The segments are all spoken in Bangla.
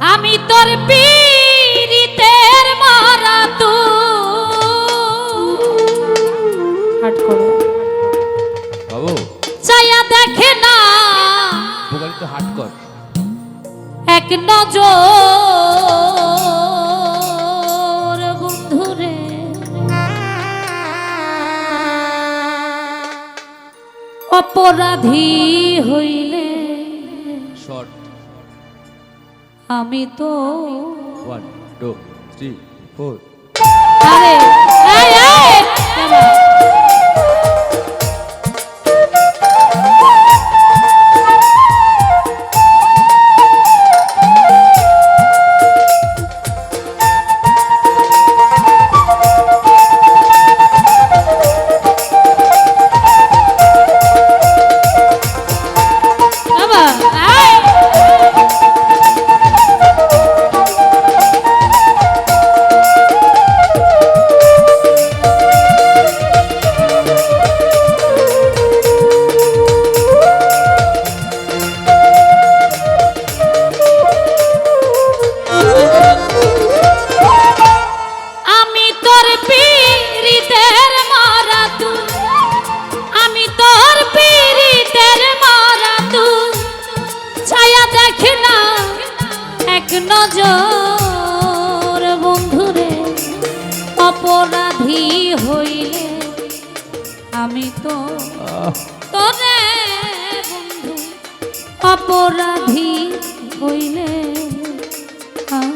আমি তোর পীড়িতের মারা তু। বাবু। চায়া দেখে না। তো হাট কর। এক নজর বন্ধুরে অপরাধী হইলে আমি তো ওয়ান টু থ্রি ফোর আরে নজর বন্ধুরে অপরাধী হইলে আমি তো তোরে বন্ধু অপরাধী হইলে আ-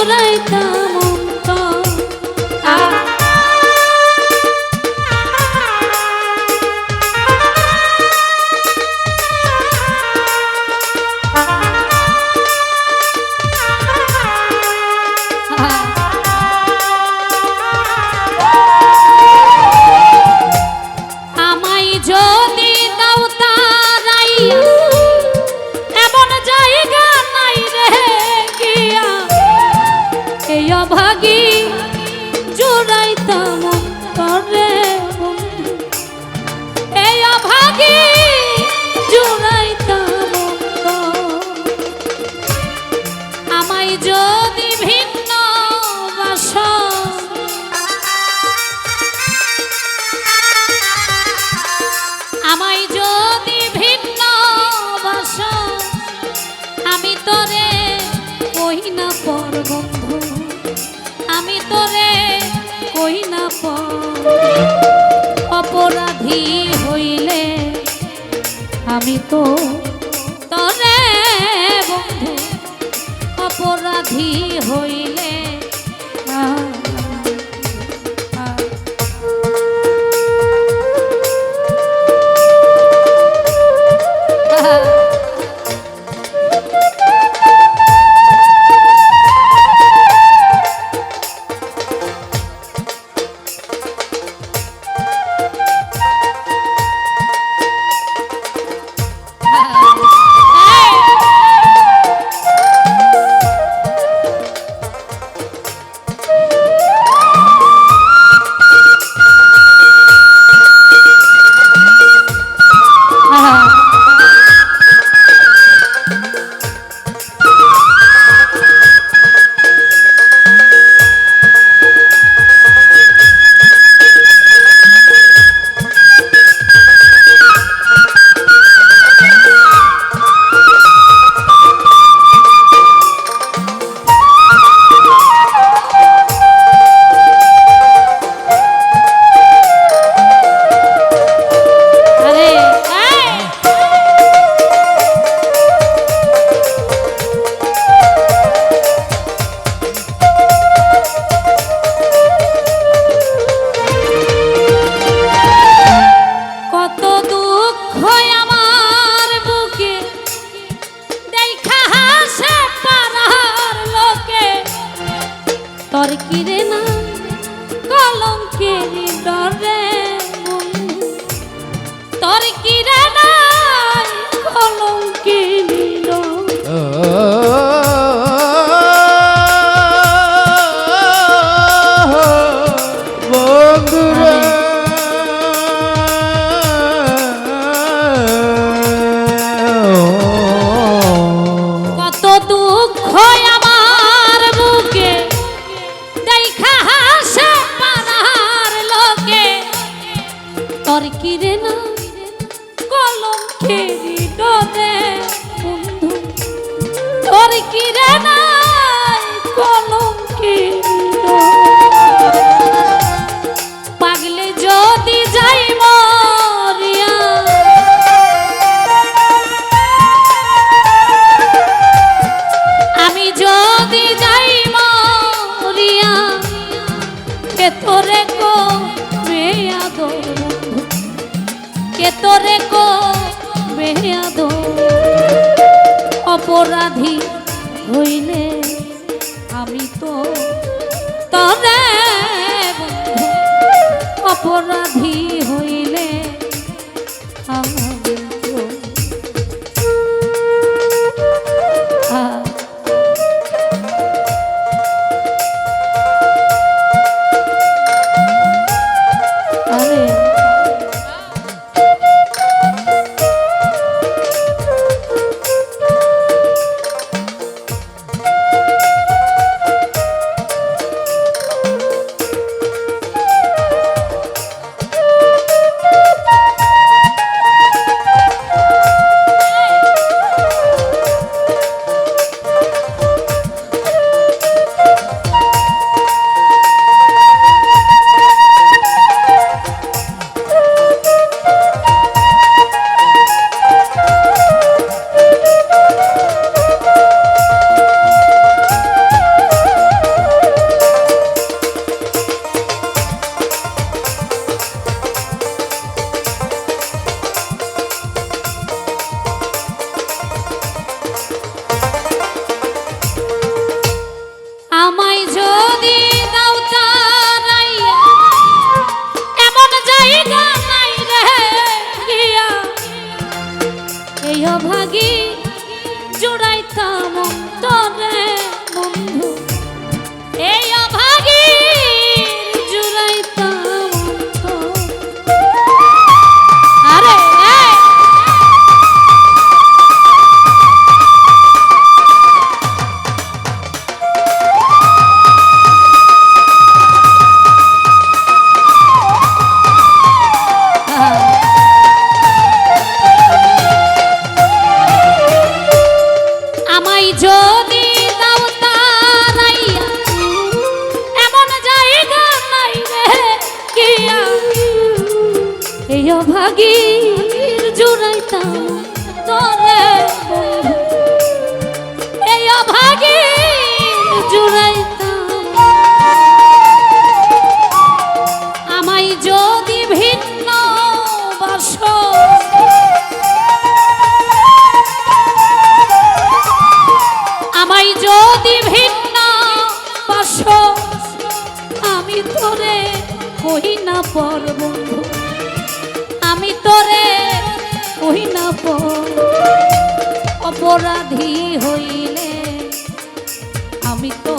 জুড়াইতাম অন্তর। কই না পর বন্ধু আমি তোরে কই না পর। অপরাধী হইলে আমি তো তোরে বন্ধু। অপরাধী হইলে অর্কিরে না কলঙ্কেরে তর্কিরে না কলম খেরি ডরে বন্ধু তর্কিরে না তবে অপরাধী হইল Magui আমি তো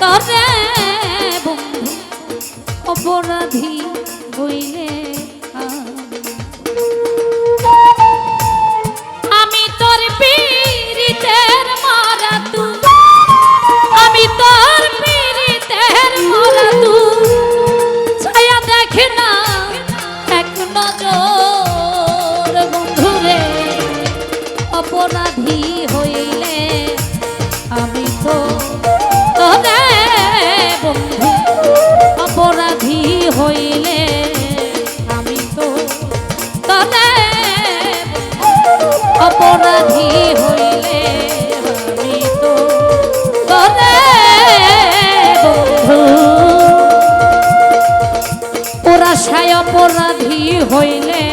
তরে বন্ধু অপরাধী বইলে অপরাধী হইলে আমি তো তবে ওরা সায় অপরাধী হইলে